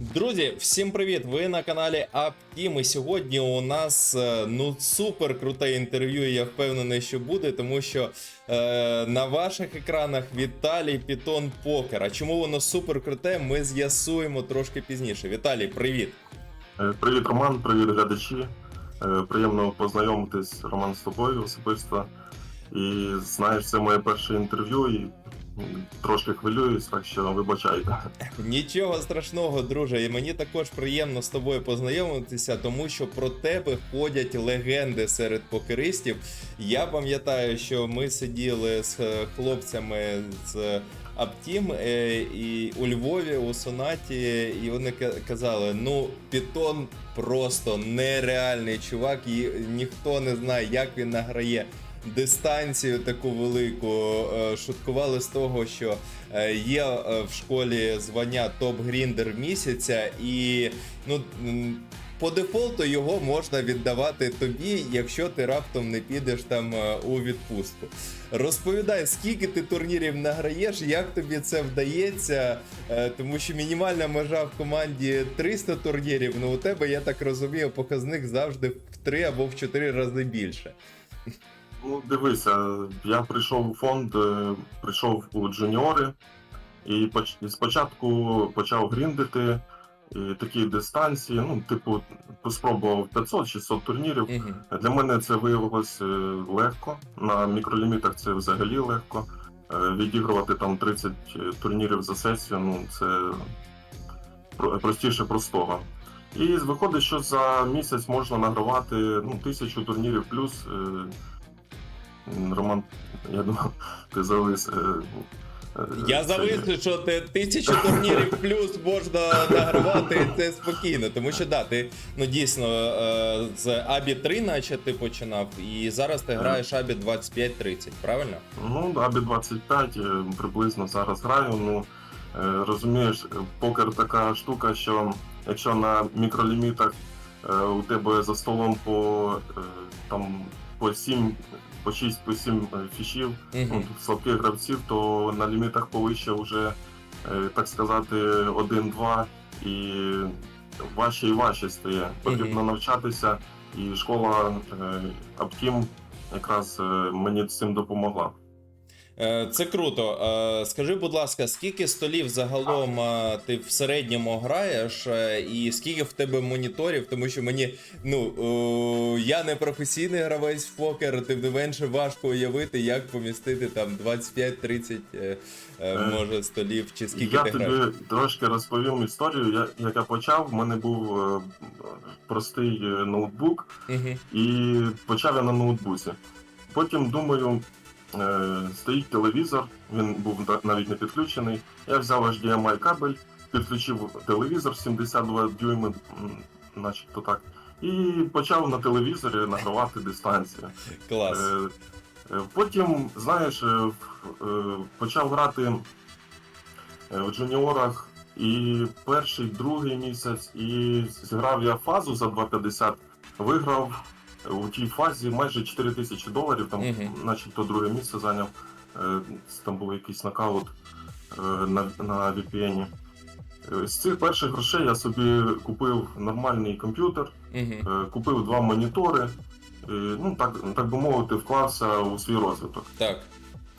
Друзі, всім привіт! Ви на каналі Аптім. І сьогодні у нас е, ну супер круте інтерв'ю. Я впевнений, що буде, тому що е, на ваших екранах Віталій Пітон Покер. А чому воно супер круте? Ми з'ясуємо трошки пізніше. Віталій, привіт! Е, Привіт, Роман, привіт, глядачі. Е, Приємно познайомитись, Роман, з тобою особисто. І знаєш, це моє перше інтерв'ю і трошки хвилююсь, так що вибачайте. Нічого страшного, друже. І мені також приємно з тобою познайомитися, тому що про тебе ходять легенди серед покеристів. Я пам'ятаю, що ми сиділи з е, хлопцями з Аптім е, і у Львові у Сонаті, і вони ка- казали: ну, Пітон просто нереальний чувак, і ніхто не знає, як він награє. Дистанцію таку велику Е, шуткували з того, що е, є е, в школі звання топ-гріндер місяця, і ну по дефолту його можна віддавати тобі, якщо ти раптом не підеш там у відпустку. Розповідай, скільки ти турнірів награєш, як тобі це вдається, тому що мінімальна межа в команді 300 турнірів. Ну у тебе, я так розумію, показник завжди в 3 або в 4 рази більше. Ну, дивися, я прийшов у фонд, е, прийшов у джуніори, і спочатку почав гріндити і такі дистанції. Ну, типу, спробував 500-600 турнірів. Угу. Для мене це виявилось е, легко. На мікролімітах це взагалі легко. Е, Відігрувати там 30 турнірів за сесію, ну це простіше простого. І виходить, що за місяць можна награвати ну, тисячу турнірів плюс. Роман, я думав, ти завис. е, е, Я завислю, що ти тисячу турнірів плюс можна награвати і це спокійно. Тому що да, ти ну дійсно е, з Абі 3, наче ти починав, і зараз ти граєш Абі 25-30, правильно? Ну, Абі 25 е, приблизно зараз граю. Ну розумієш, покер така штука, що якщо на мікролімітах у тебе за столом по там по 7, по 6, по 7 фішів, ну, Угу. слабких гравців, то на лімітах повище вже, е, так сказати, 1-2 і важче і важче стає. Потрібно навчатися, і школа е, Аптім якраз е, мені цим допомогла. Е, Це круто. Е, Скажи, будь ласка, скільки столів загалом е, ти в середньому граєш, і скільки в тебе моніторів? Тому що мені, ну я не професійний гравець в покер, тим не менше важко уявити, як помістити там 25-30 е, е, може столів, чи скільки я ти тобі граєш. трошки розповім історію. Я, як я почав, в мене був простий ноутбук, Угу. і почав я на ноутбуці. Потім думаю, стоїть телевізор, він був навіть не підключений. Я взяв HDMI кабель, підключив телевізор 72 дюйми, начебто так, і почав на телевізорі награвати дистанцію. Клас. Е, е, Потім, знаєш, е, е, почав грати е, в джуніорах і перший, другий місяць, і зіграв я фазу за 2,50, виграв у тій фазі майже 4 тисячі доларів, там, Мгм. начебто друге місце зайняв. Е, Там був якийсь нокаут е, на, на VPN. Е, З цих перших грошей я собі купив нормальний комп'ютер, Угу. Е, купив два монітори. Ну, так, так би мовити, вклався у свій розвиток. Так,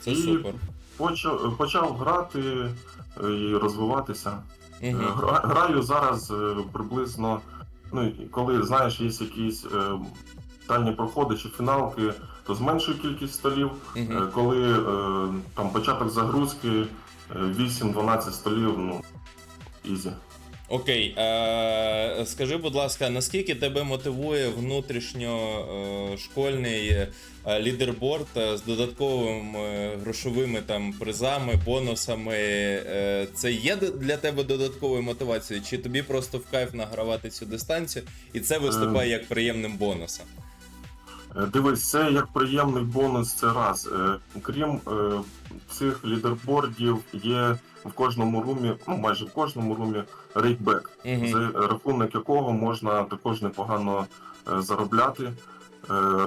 це І- супер. Почав, почав грати е, і розвиватися. Е, Угу. Гра, граю зараз е, приблизно, ну, і коли знаєш, є якісь е, дальні проходи чи фіналки, то зменшую кількість столів. Е. Коли е, там початок загрузки е, 8-12 столів, ну, ізі. Окей, е, скажи, будь ласка, наскільки тебе мотивує внутрішньошкольний е, лідерборд е, з додатковими е, грошовими там призами, бонусами? Е, Це є для тебе додатковою мотивацією? Чи тобі просто в кайф награвати цю дистанцію, і це виступає як приємним бонусом? Е, Дивись, це як приємний бонус. Це раз. Е, Крім е, цих лідербордів, є в кожному румі, ну майже в кожному румі, рейкбек, Угу. за рахунок якого можна також непогано заробляти.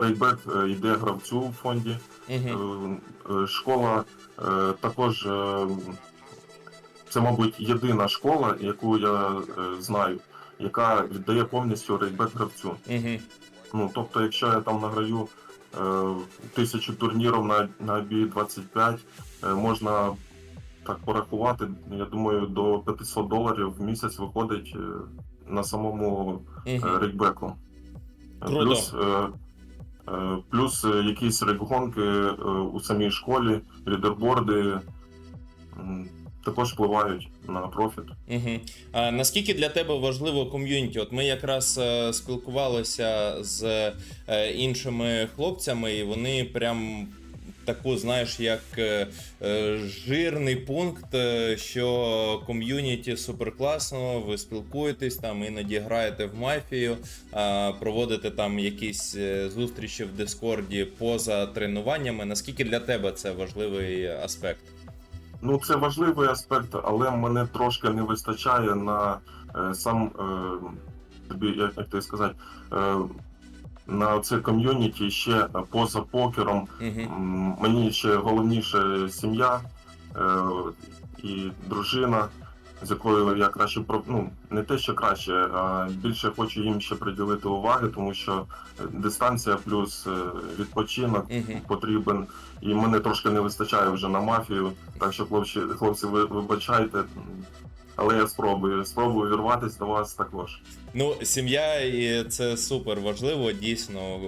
Рейкбек е, йде гравцю в фонді. Школа також це, мабуть, єдина школа, яку я знаю, яка віддає повністю рейдбек гравцю. Ну, тобто, якщо я там награю е, тисячу турнірів на, на бі 25, е, можна так порахувати, я думаю, до 500 доларів в місяць виходить е, на самому е, рейкбеку. Е, Круто. Плюс, е, е, плюс е, якісь рейкгонки е, у самій школі, лідерборди також впливають на профіт. Угу. А наскільки для тебе важливо ком'юніті? От ми якраз е, спілкувалися з е, іншими хлопцями, і вони прям таку, знаєш, як е, е, жирний пункт, е, що ком'юніті супер класно, ви спілкуєтесь там, іноді граєте в мафію, а, проводите там якісь е, зустрічі в Дискорді поза тренуваннями. Наскільки для тебе це важливий аспект? Ну, це важливий аспект, але мене трошки не вистачає на е, сам е, тобі, як, як ти сказати, е, на це ком'юніті ще поза покером. Мені ще головніше сім'я е, і дружина, з якою я краще ну, не те, що краще, а більше хочу їм ще приділити уваги, тому що е, дистанція плюс е, відпочинок Угу. потрібен, і мене трошки не вистачає вже на мафію. Так що, хлопці, хлопці, ви вибачайте, але я спробую. Спробую вірватися до вас також. Ну, сім'я і це супер важливо, дійсно,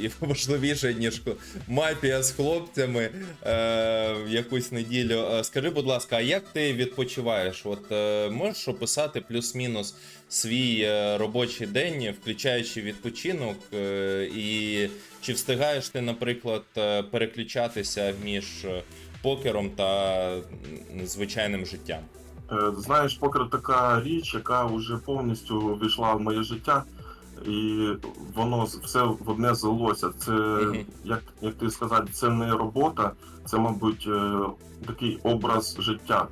і важливіше, ніж мафія з хлопцями е, якусь неділю. Е, Скажи, будь ласка, а як ти відпочиваєш? От е, можеш описати плюс-мінус свій е, робочий день, включаючи відпочинок, е, і чи встигаєш ти, наприклад, е, переключатися між покером та звичайним життям? Е, Знаєш, покер така річ, яка вже повністю війшла в моє життя, і воно все в одне злилося. Це як, як ти сказати, це не робота, це, мабуть, е, такий образ життя.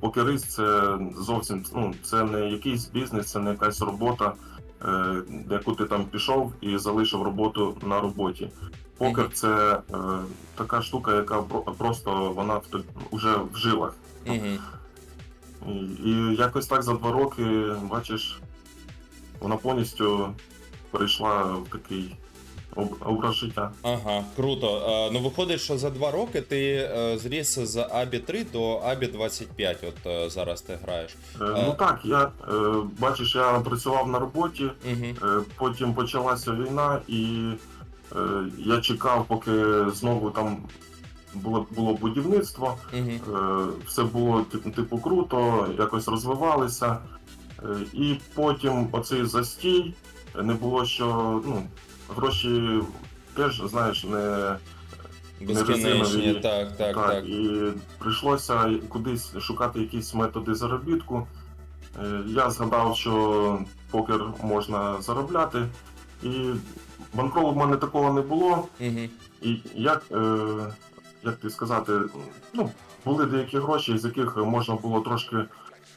Покерист це зовсім ну, це не якийсь бізнес, це не якась робота, е, яку ти там пішов і залишив роботу на роботі. Покер це така штука, яка просто вона вже в жилах. І, якось так за два роки, бачиш, вона повністю перейшла в такий образ життя. Ага, круто. Е, ну виходить, що за два роки ти е, зріс з Абі 3 до Абі 25. От е, зараз ти граєш. Е, ну так, я е, бачиш, я працював на роботі. Угу. Е, Потім почалася війна, і е, я чекав, поки знову там було, було будівництво. Е, Все було типу, типу круто, якось розвивалися. Е, І потім оцей застій, не було що, ну, гроші теж, знаєш, не Безкінечні, резинові. так, так, так, так. і прийшлося кудись шукати якісь методи заробітку. Е, Я згадав, що покер можна заробляти, і банкролу в мене такого не було. Угу. І як, е, як ти сказати, ну, були деякі гроші, з яких можна було трошки,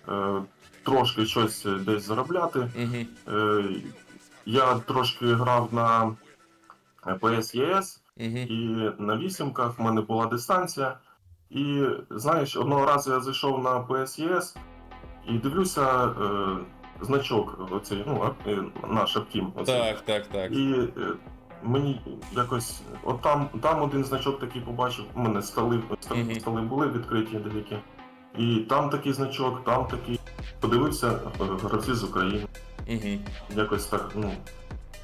е, трошки щось десь заробляти. Угу. Е, я трошки грав на PSES, Угу. і на вісімках в мене була дистанція. І знаєш, одного разу я зайшов на PSES і дивлюся е, значок, оцей, ну, е, наш Аптім. Так, так, так. І е, мені якось, от там, там один значок такий побачив, у мене столи, столи, Мгм. столи були відкриті деякі. І там такий значок, там такий. Подивився гравці з України. Угу. Якось так, ну.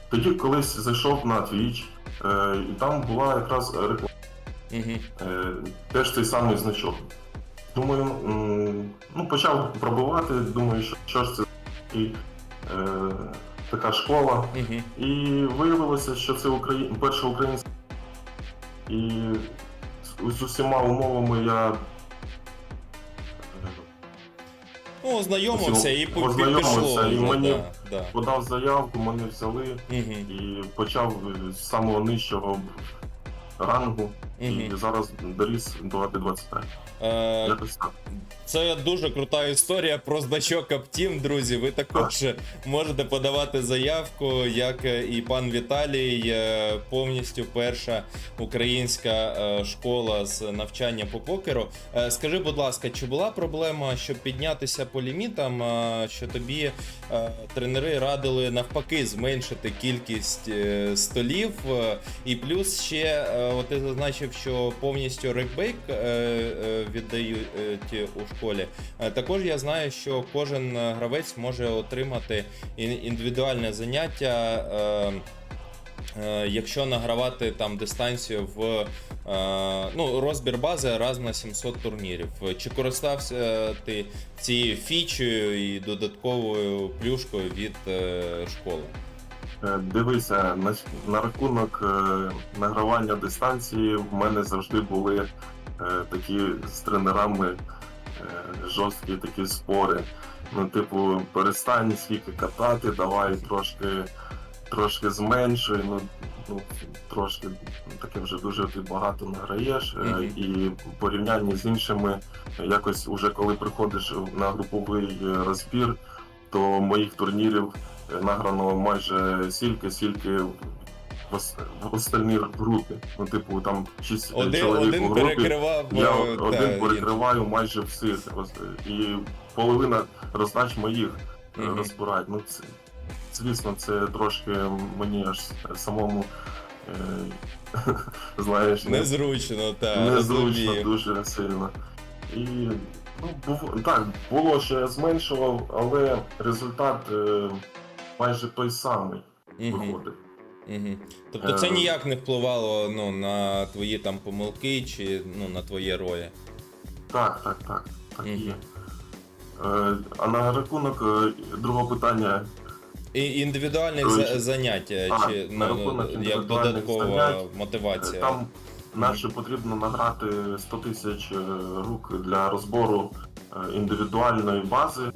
Тоді колись зайшов на Twitch, е, і там була якраз реклама, Угу. е, теж цей самий значок. Думаю, ну, почав пробувати, думаю, що, що ж це і, е, така школа. Угу. І виявилося, що це Украї... перша українська. І з, усіма умовами я Ну, ознайомився і Познайомився, пішло. і вже, мені- да, да. подав заявку, мене взяли Угу. і почав з самого нижчого рангу. І зараз доріс до АП-25. Е, Якось так. Це дуже крута історія про значок Аптім, друзі. Ви також можете подавати заявку, як і пан Віталій, е, повністю перша українська е, школа з навчання по покеру. Е, Скажи, будь ласка, чи була проблема, щоб піднятися по лімітам, е, що тобі е, тренери радили навпаки зменшити кількість е, столів? е, І плюс ще, е, от ти зазначив, що повністю рекбейк е, е, віддають е, у школі. Також я знаю, що кожен гравець може отримати індивідуальне заняття. Якщо награвати там дистанцію в ну, розбір бази раз на 700 турнірів. Чи користався ти цією фічею і додатковою плюшкою від школи? Е, Дивися, на, на рахунок е, награвання дистанції в мене завжди були е, такі з тренерами е, жорсткі такі спори. Ну, типу, перестань скільки катати, давай трошки, трошки зменшуй. Ну, ну, трошки таке вже дуже ти багато награєш. е, Мгм. І в порівнянні з іншими, якось уже коли приходиш на груповий розбір, то моїх турнірів награно майже стільки, стільки в, ос- в остальній групі. Ну, типу, там 6 Один, чоловік один у групі. перекривав. Я е, та, один перекриваю майже всіх. І половина роздач моїх е, Мгм. розбирають. Ну, це, звісно, це трошки мені аж самому. Е, знаєш, не- Незручно, так. незручно розумію. дуже сильно. І ну, був, так, було, що я зменшував, але результат е, майже той самий Мгм. виходить. Угу. Тобто це Е, ніяк не впливало ну, на твої там помилки чи ну, на твоє роє. Так, так, так, так і Мгм. є. Е, а на рахунок е, другого питання, І індивідуальне Коротше, за- заняття, а, чи на ну, рахунок як індивідуальних додаткова занять, е, мотивація. там наче потрібно награти 100 тисяч е, рук для розбору е, індивідуальної бази, е,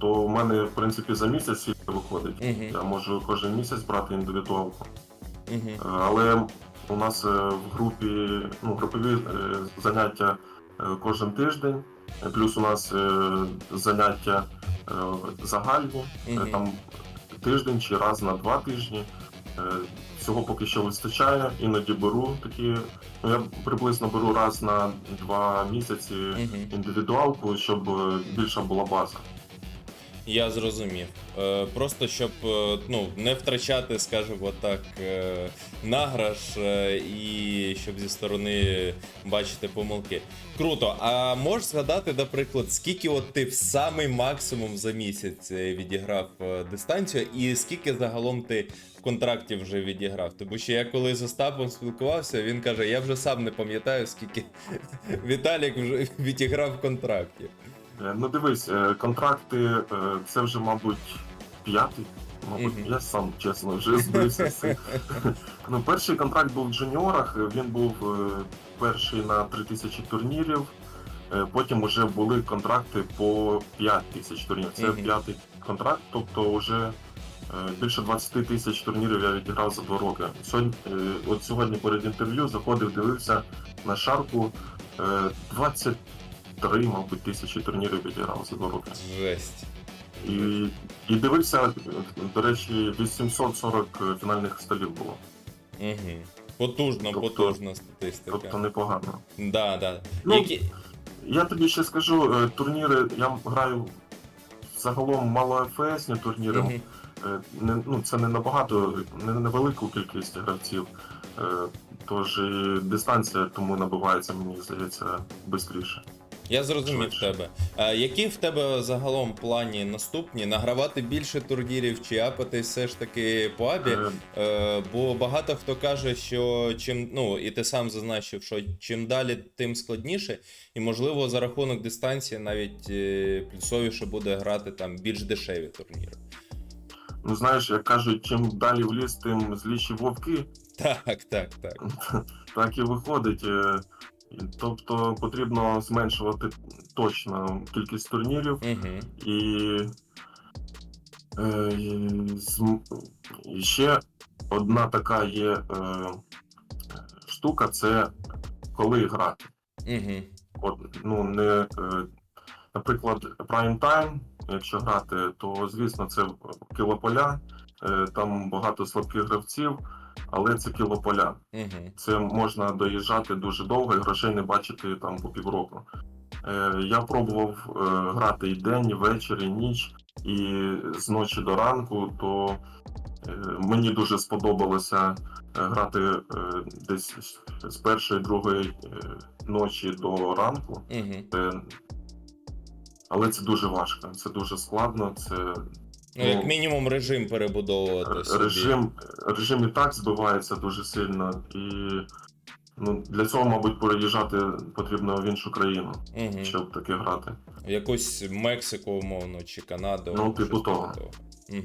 то в мене, в принципі, за місяць виходить. Мгм. Я можу кожен місяць брати індивідуалку. Угу. Е, Але у нас е, в групі ну, групові е, заняття е, кожен тиждень, Е, плюс у нас е, заняття е, загальні, е, Мгм. там тиждень чи раз на два тижні. Е, Цього поки що вистачає, іноді беру такі. Ну, я приблизно беру раз на два місяці індивідуалку, щоб е, більша була база. Я зрозумів. Е, просто щоб е, ну, не втрачати, скажімо так, е, награш і щоб зі сторони бачити помилки. Круто. А можеш згадати, наприклад, скільки от ти в самий максимум за місяць відіграв дистанцію, і скільки загалом ти в контракті вже відіграв? Тому що я коли з Остапом спілкувався, він каже: я вже сам не пам'ятаю, скільки Віталік вже відіграв в контракті. Е, Е, ну дивись, е, контракти е, це вже, мабуть, п'ятий. Мабуть, mm -hmm. я сам чесно вже збився з цим. ну, перший контракт був в джуніорах, він був перший на 3 тисячі турнірів, потім вже були контракти по 5 тисяч турнірів. Це mm -hmm. п'ятий контракт, тобто вже більше 20 тисяч турнірів я відіграв за два роки. Сьогодні, от сьогодні перед інтерв'ю заходив, дивився на шарку. 20 три, мабуть, тисячі турнірів відіграв за два роки. Жесть. І і дивився, до речі, 840 фінальних столів було. Угу. Потужна, тобто, потужна статистика. Тобто непогано. Да, да. Ну, Які... Я тобі ще скажу, е, турніри, я граю загалом мало ФСні турніри. Угу. Не, ну, Це не набагато, не на велику кількість гравців, е, тож дистанція тому набувається, мені здається, швидше. Я зрозумів тебе. А які в тебе загалом плані наступні? Награвати більше турнірів чи апати все ж таки по абі? Е, Е, бо багато хто каже, що чим ну і ти сам зазначив, що чим далі, тим складніше, і можливо за рахунок дистанції навіть е, плюсовіше буде грати там більш дешеві турніри. Ну знаєш, як кажуть, чим далі в ліс, тим зліші вовки. Так, так, так. Так і виходить. Тобто потрібно зменшувати точно кількість турнірів Угу. і, е, і, і ще одна така є е, штука це коли грати. Угу. От, ну, не, е, наприклад, Prime Time, якщо грати, то звісно це кілополя, е, там багато слабких гравців, але це кілополя. Угу. Це можна доїжджати дуже довго і грошей не бачити там по півроку. Е, я пробував е, грати і день, і вечір, і ніч, і з ночі до ранку, то е, мені дуже сподобалося е, грати е, десь з першої, другої е, ночі до ранку. Угу. Це... Але це дуже важко, це дуже складно. Це Ну, як мінімум, режим перебудовувати. собі. режим, режим і так збивається дуже сильно, і ну, для цього, мабуть, переїжджати потрібно в іншу країну, Угу. щоб таке грати. В якусь Мексику, умовно, чи Канаду. Ну, типу щось того. Угу.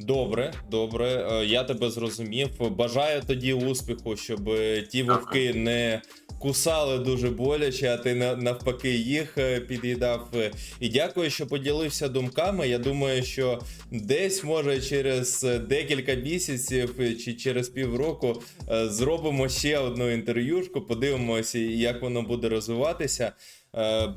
Добре, добре. Е, Я тебе зрозумів. Бажаю тоді успіху, щоб е, ті Дякую. вовки не кусали дуже боляче, а ти на- навпаки їх е, під'їдав. Е, І дякую, що поділився думками. Я думаю, що десь може через е, декілька місяців чи через півроку зробимо ще одну інтерв'юшку, подивимося, як воно буде розвиватися.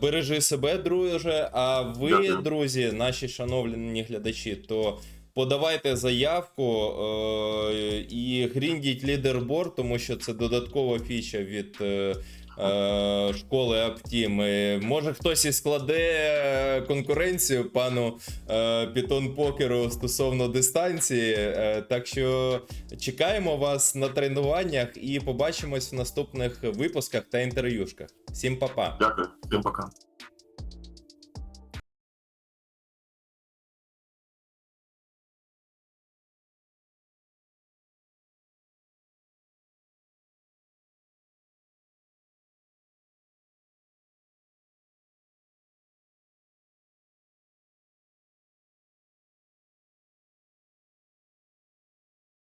Бережи себе, друже. А ви, друзі, наші шановні глядачі, то подавайте заявку е, і гріндіть лідерборд, тому що це додаткова фіча від. е, е, Школи Аптім. Е, Може хтось і складе е, конкуренцію пану е, Пітон Покеру стосовно дистанції. Е, Так що чекаємо вас на тренуваннях і побачимось в наступних випусках та інтерв'юшках. Всім па-па! Дякую, всім пока.